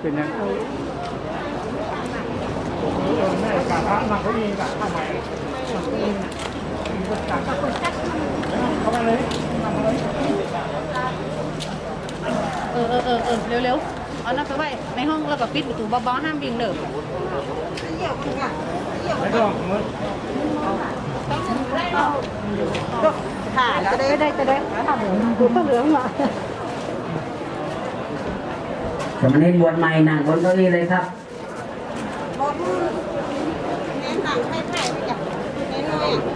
เป็นยังแม่กะพระมาเขาเองกะทำไมเข้ามาเลยเออเออเออเออเร็วๆเอานั่นไปไว้ในห้องแล้วก็ปิดประตูเบาๆห้ามวิ่งเด้อไม่ต้องมือค่ะจะได้ได้จะได้ทำดูข้าวเหลืองมา สมณีบวชใหม่นั่งบนเก้าอี้เลยครับบอกมึงเน้นหนังไทยไทยหน่อยเรื่องนะ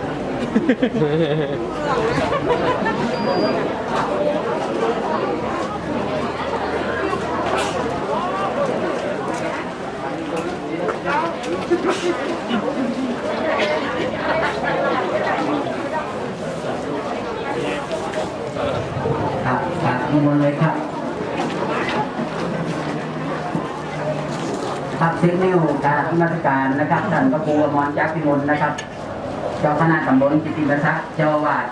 ครับครับนิมนต์เลยครับ ครับซิกนิวการนมัสการนะครับท่านพระครูอมรจักรพิมลนะครับ เจ้าคณะตำบลจิตติประทักเจ้าวาด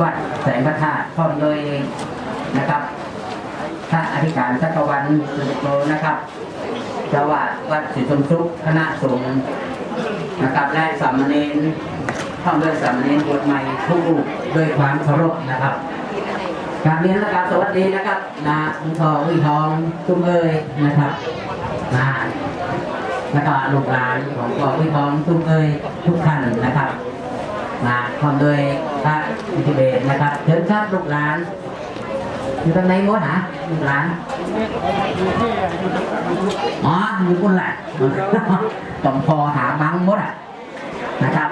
วัดแสงพระธาตุพร้อมโดยนะครับพระอธิการสักวันสุโกนะครับเจ้าวาดวัดศรีสมสุขคณะสงฆ์นะครับและสามเณรพร้อมด้วยสามเณรบวชใหม่ทุกรูปด้วยความเคารพนะครับกราบเรียนและกราบสวัสดีนะครับนาอุทองวิทองตุ้มเอยนะครับนา แล้วก็ลูกหลานของพ่อวิทองตุ้มเอยทุกท่านนะครับนาพร้อมโดยพระอิทธิเบศนะครับเชิญครับลูกหลาน อยู่ตรงไหนหมดฮะลูกหลานอ๋ออยู่คนละต้องพอหาบังหมดอะนะครับ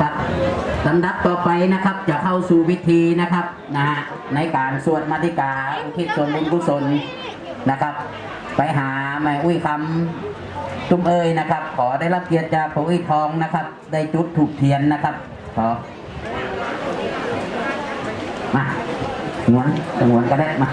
ครับลำดับต่อไปนะครับจะเข้าสู่วิธีนะครับนะฮะในการสวดมาติกาอุทิศส่วนบุญกุศล นะครับ ไปหาแม่อุ้ยคำตุ้มเอ้ยนะครับ ขอได้รับเกียรติจากพระอุ้ยทองนะครับ ได้จุดถูกเทียนนะครับขอมาหวนหวนก็ได้มา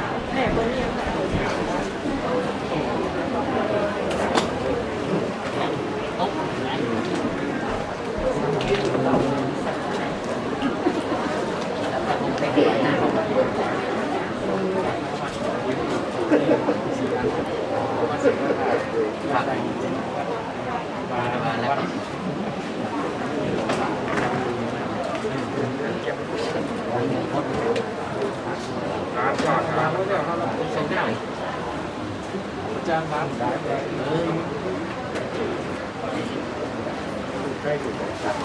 ใกล้ถูกจับ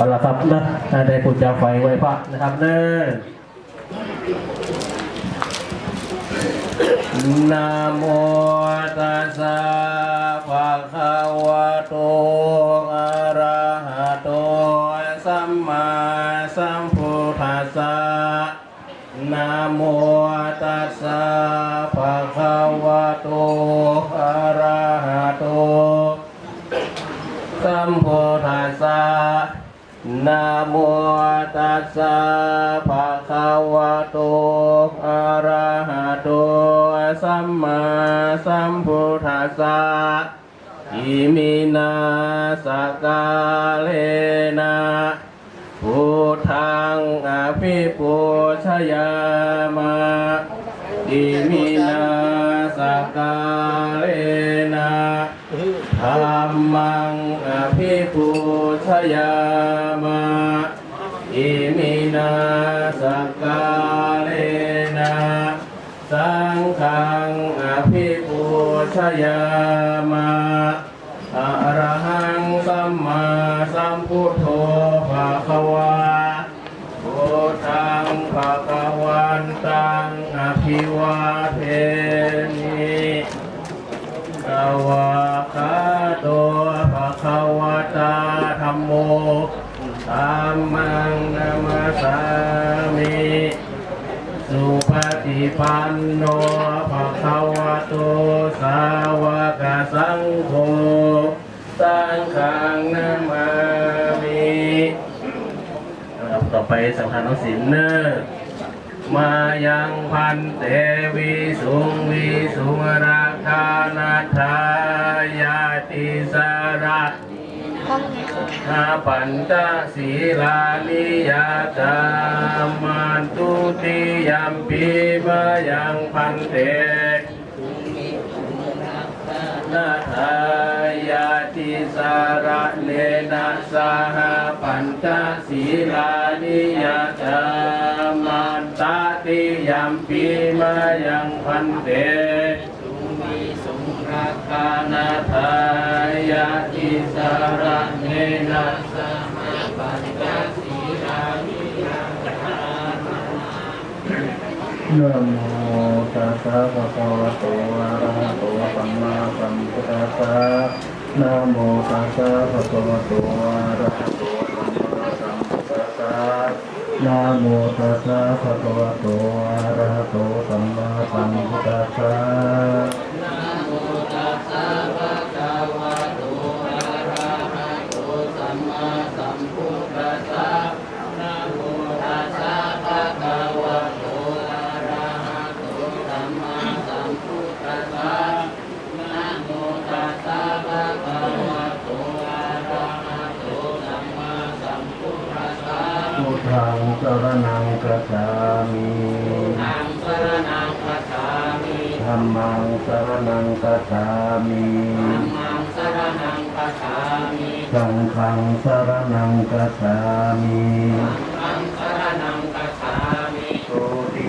เอาละครับนะได้ปุจจาไฟไว้พระนะครับเนิ่นนะโมตัสสะภะคะวะโตอะระหะโตสัมมาสัมพุทธัสสะนะโมตัสสะภะคะวะโต นะโมตัสสะภะคะวะโตอะระหะโตสัมมาสัมพุทธัสสะอิมินาสกาเลนะพุทธังอภิปุชยามะอิมินาสกาเลนะธรรมังอภิปูชยา นาสกาเลนาสังฆังอภิปุชยามาอะระหังสัมมาสัมพุทโธภะคะวาพุทธังภะคะวันตังอภิวาเทนิสวะคาโตภะคะวะตาธรรมโม งนามาสามิสุปฏิปันโนภะคะวะโตสาวกสังโฆสังฆังนามามิครับต่อไปสังฆานุสินเนอร์มายังพันเตวิสุงวิสุงราคานาทายาติสาระ้องนาปัญจศีลานิยตามันตุติยัมปีมายังพันเตนาทายาติสารเนนะสหปัญจศีลานิยตามันตติยัมปีมายังพันเต ราคานาทายาติสาระเนนะสมาปัญจสีรานิยาตานะโมตัสสะภะคะวะโตอะระหะโตสัมมาสัมพุทธัสสะนะโมตัสสะภะคะวะโตอะระหะโตสัมมาสัมพุทธัสสะนะโมตัสสะภะคะวะโตอะระหะโตสัมมาสัมพุทธัสสะ พุทธังสรณังกัจฉามิธรรมังสรณังกัจฉามิสังฆังสรณังกัจฉามิทุติ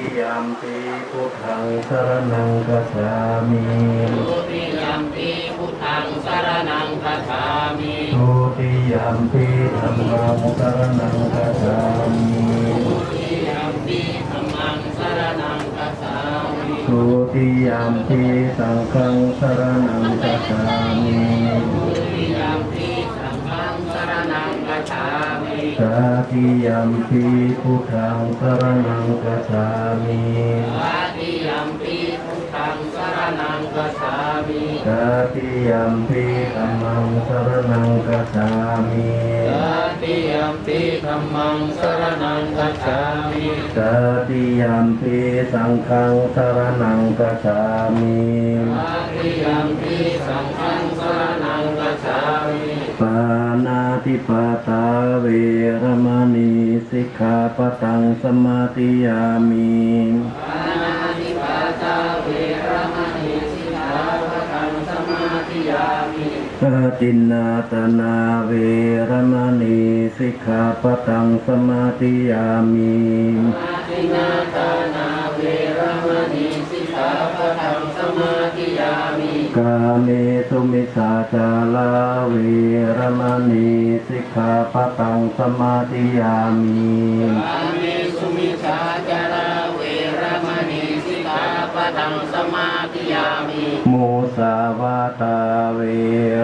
ยมปีพุทธังสรณังกัจฉามิทุติยัมปีพุทธังสรณังคัจฉามิทุติยมปีธรรมังสรณังกัจฉามิทุติยัมปีธัมมังสรณังคัจฉามิทุติยมปีสังฆังสรณังกัจฉามิ ทุติยัมปีสังฆังสรณังคัจฉามิ ตาติยมปีพุทธังสรณังกัจฉามิตาติยัมปีพุทธังสรณังคัจฉามิตาติยมปีธัมมังสรณังกัจฉามิตาติยัมปีธัมมังสรณังคัจฉามิตาติยมปีสังฆังสรณังกัจฉามิตาติยัมปีสังฆังสรณังคัจฉามิ ปา นาติปาตาเวรมณีสิกขาปะตังสมาธิยามิปานาติปาตาเวรมณีสิกขาปะทังสมาธิยามิปตินนาตนาเวรมณีสิกขาปะตังสมาธิยามิอาทินาตานาเวรมณีสิกขาปะทังสมาธิยามิกาเมสุมิสาจาลาเวรมณี สิกขาปะตังสมาธิยามิกามิสุมิชาจาราเวรมณีสิกขาปะทังสมาธิยามิโมสาวาตาเว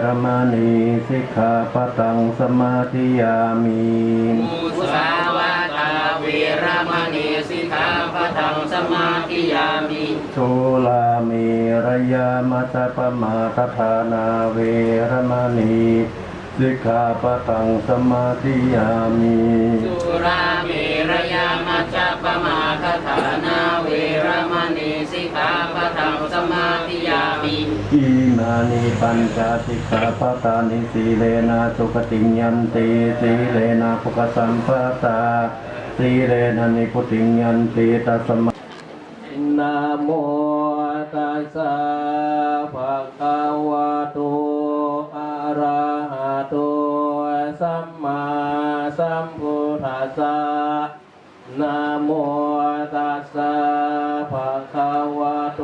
รมณีสิกขาปะตังสมาธิยามิมุสาวาตาเวรมณีสิกขาปะทังสมาธิยามิโชลาเมระยามัจจปมาทฐานาเวรมณี สิกขาปะตังสมาธิยามิสุราเมรยามัจจปมาคฐานาเวรมณีสิกขาปะทังสมาธิยามิอิมานิปัญจสิกขาปตานิสีเลนะสุขติงยันติสีเลนะภุกสัมปตาสีเลนะนิพุติงยันติตัสมานะโมตัสสะ สะนะโมตัสสะภะคะวะโต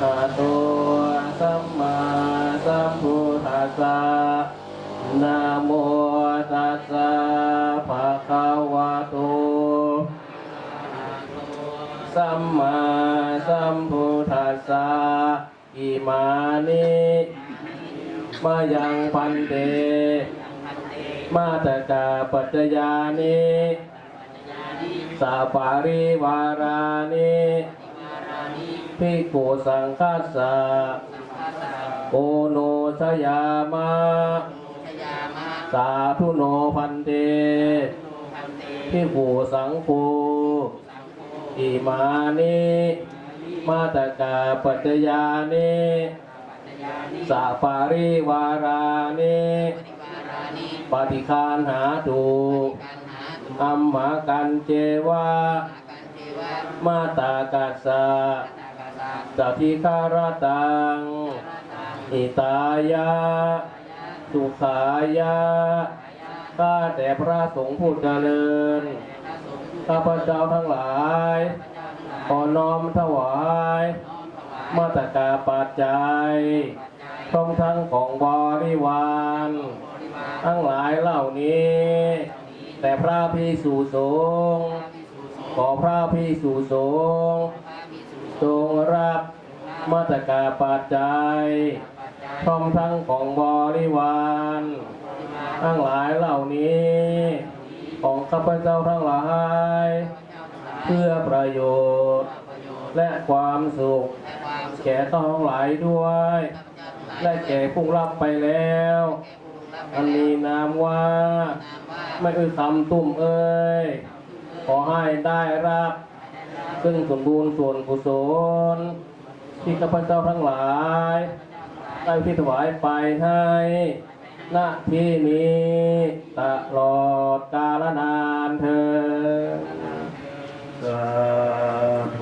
อะระหะโตสัมมาสัมพุทธัสสะนะโมตัสสะภะคะวะโตสัมมาสัมพุทธัสสะอิมานิมายังพันเต มาตกาปัจจยานิสาปาริวารานิภิกขุสังคัสสะโอโนสยามะสาธุโนพันเตภิกขุสังโฆอิมานิมาตกาปัจจยานิสาปาริวารานิ ปฏิคานหาตุอัมหากันเจวะมาตากัสสะสัทธิคารตังอิตายะสุขายะข้าแต่พระสงฆ์ผู้เจริญข้าพเจ้าทั้งหลายขอน้อมถวายมาตกาปัจจัยพร้อมทั้งของบริวาร ทั้งหลายเหล่านี้ แต่พระพิสุสงฆ์ขอพระพิสุสงฆ์จงรับมาตรการปัจจัยพร้อมทั้งของบริวารทั้งหลายเหล่านี้ ของข้าพเจ้าทั้งหลาย เพื่อประโยชน์ และความสุข แก่ต้องหลายด้วย และแก่ผู้รับไปแล้ว อันมีนามว่าไม่เอ่ยคำตุ่มเอ้ยขอให้ได้รับ ซึ่งสมบูรณ์ส่วนกุศลที่ข้าพเจ้าทั้งหลายได้ที่ถวายไปให้ณที่นี้ตลอดกาลนานเธอญสาธุ